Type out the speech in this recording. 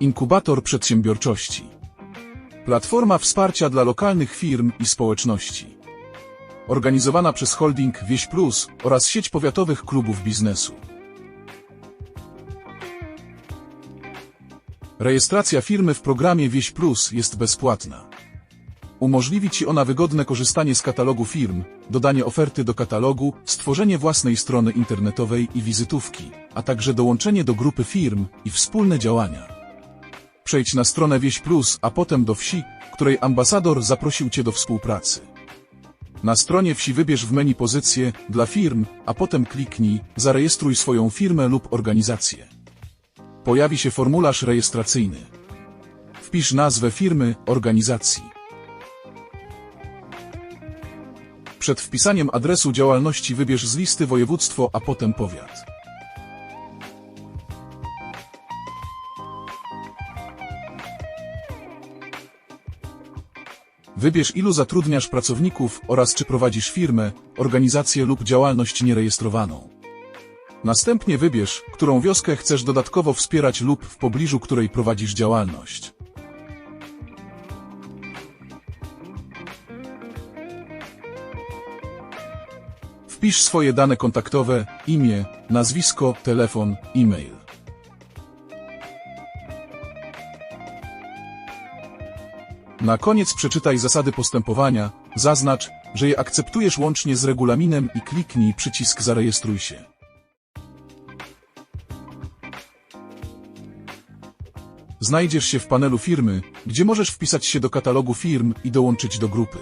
Inkubator przedsiębiorczości. Platforma wsparcia dla lokalnych firm i społeczności. Organizowana przez holding Wieś Plus oraz sieć powiatowych klubów biznesu. Rejestracja firmy w programie Wieś Plus jest bezpłatna. Umożliwi Ci ona wygodne korzystanie z katalogu firm, dodanie oferty do katalogu, stworzenie własnej strony internetowej i wizytówki, a także dołączenie do grupy firm i wspólne działania. Przejdź na stronę Wieś Plus, a potem do wsi, której ambasador zaprosił Cię do współpracy. Na stronie wsi wybierz w menu pozycję dla firm, a potem kliknij Zarejestruj swoją firmę lub organizację. Pojawi się formularz rejestracyjny. Wpisz nazwę firmy, organizacji. Przed wpisaniem adresu działalności wybierz z listy województwo, a potem powiat. Wybierz ilu zatrudniasz pracowników oraz czy prowadzisz firmę, organizację lub działalność nierejestrowaną. Następnie wybierz, którą wioskę chcesz dodatkowo wspierać lub w pobliżu której prowadzisz działalność. Wpisz swoje dane kontaktowe, imię, nazwisko, telefon, e-mail. Na koniec przeczytaj zasady postępowania, zaznacz, że je akceptujesz łącznie z regulaminem i kliknij przycisk Zarejestruj się. Znajdziesz się w panelu firmy, gdzie możesz wpisać się do katalogu firm i dołączyć do grupy.